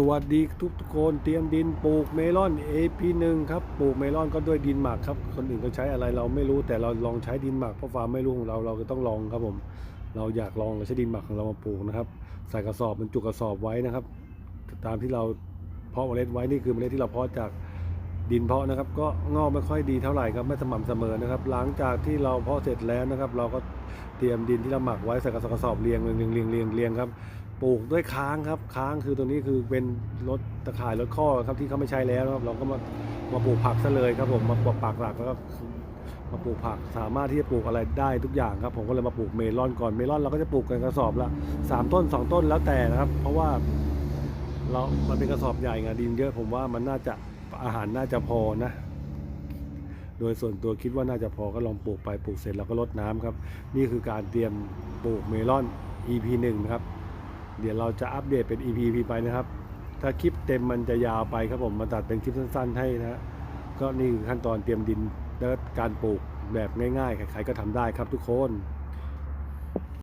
สวัสดีทุกทุกคนเตรียมดินปลูกเมลอน AP1 ครับปลูกเมลอนก็ด้วยดินหมักครับ คนอื่นเขาใช้อะไรเราไม่รู้แต่เราลองใช้ดินหมักเพราะฟาร์มไม่รู้ของเราเราก็ต้องลองครับผม เราอยากลองเราใช้ดินหมักของเรามาปลูกนะครับใส่กระสอบมันจุกระสอบไว้นะครับ ตามที่เราเพาะเมล็ดไว้นี่คือเมล็ดที่เราเพาะจาก ดินเพาะนะครับก็งอกไม่ค่อยดีเท่าไหร่ครับไม่สม่ำเสมอนะครับ หลังจากที่เราเพาะเสร็จแล้วนะครับ เราก็เตรียมดินที่เราหมักไว้ใส่กระสอบกระสอบเรียงเรียงเรียงเรียงเรียงครับปลูกด้วยค้างครับค้างคือตัวนี้คือเป็นรถตะข่ายรถข้อครับที่เขาไม่ใช้แล้วครับเราก็มามาปลูกผักซะเลยครับผมมาปลูกปักหลักแล้วก็มาปลูกผักสามารถที่จะปลูกอะไรได้ทุกอย่างครับ ผมก็เลยมาปลูกเมลอนก่อนเมลอนเราก็จะปลูกกันกระสอบละสามต้นสองต้นแล้วแต่นะครับ เพราะว่าเรา มันเป็นกระสอบใหญ่ไงดินเยอะผมว่ามันน่าจะ อาหารน่าจะพอนะ โดยส่วนตัวคิดว่าน่าจะพอก็ลองปลูกไปปลูกเสร็จแล้วก็รดน้ำครับ นี่คือการเตรียมปลูกเมลอน EP 1นะครับ เดี๋ยวเราจะอัปเดตเป็น EP ไปนะครับ ถ้าคลิปเต็มมันจะยาวไปครับผมมาตัดเป็นคลิปสั้น ๆ ให้นะฮะก็นี่คือขั้นตอนเตรียมดินและการปลูกแบบง่ายๆใครๆก็ทำได้ครับทุกคน